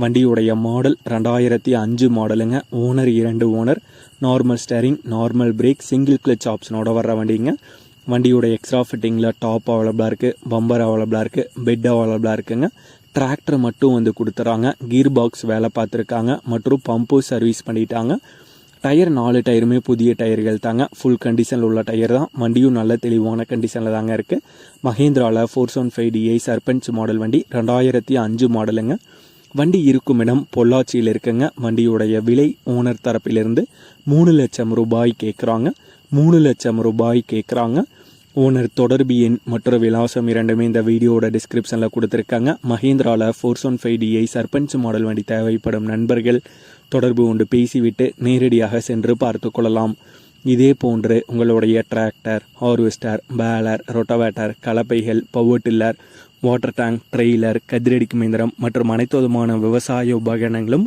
வண்டியுடைய மாடல் ரெண்டாயிரத்தி அஞ்சு மாடலுங்க ஓனர் இரண்டு owner normal steering normal brake single clutch ஆப்ஷனோட வர்ற வண்டிங்க. வண்டியோட எக்ஸ்ட்ரா ஃபிட்டிங்கில் டாப் அவைலபிளாக இருக்குது பம்பர் அவைலபிளாக இருக்குது பெட் அவைலபிளாக இருக்குங்க. டிராக்டர் மட்டும் வந்து கொடுத்துறாங்க. கீர் பாக்ஸ் வேலை பார்த்துருக்காங்க. மற்றும் பம்பு சர்வீஸ் பண்ணிட்டாங்க. டயர் நாலு டயருமே புதிய டயர்கள் தாங்க. ஃபுல் கண்டிஷனில் உள்ள டயர் தான். வண்டியும் நல்ல தெளிவான கண்டிஷனில் தாங்க இருக்குது மஹேந்திராவில் four seven five DI Sarpanch model வண்டி ரெண்டாயிரத்தி அஞ்சு மாடலுங்க வண்டி இருக்கும் இடம் பொள்ளாச்சியில் இருக்குங்க. வண்டியுடைய விலை ஓனர் தரப்பிலிருந்து மூணு லட்சம் ரூபாய் கேட்குறாங்க மூணு லட்சம் ரூபாய் கேட்குறாங்க ஓனர் தொடர்பு எண் மற்றும் விலாசம் இரண்டுமே இந்த வீடியோட டிஸ்கிரிப்ஷனில் கொடுத்துருக்காங்க. மஹேந்திராவில் four one five DI Sarpanch model வண்டி தேவைப்படும் நண்பர்கள் தொடர்பு கொண்டு பேசிவிட்டு நேரடியாக சென்று பார்த்து கொள்ளலாம். இதே போன்று உங்களுடைய tractor harvester baler rotavator கலப்பைகள் power tiller water tank trailer கதிரடிக்கும் இயந்திரம் மற்றும் அனைத்து விதமான விவசாய உபகரணங்களும்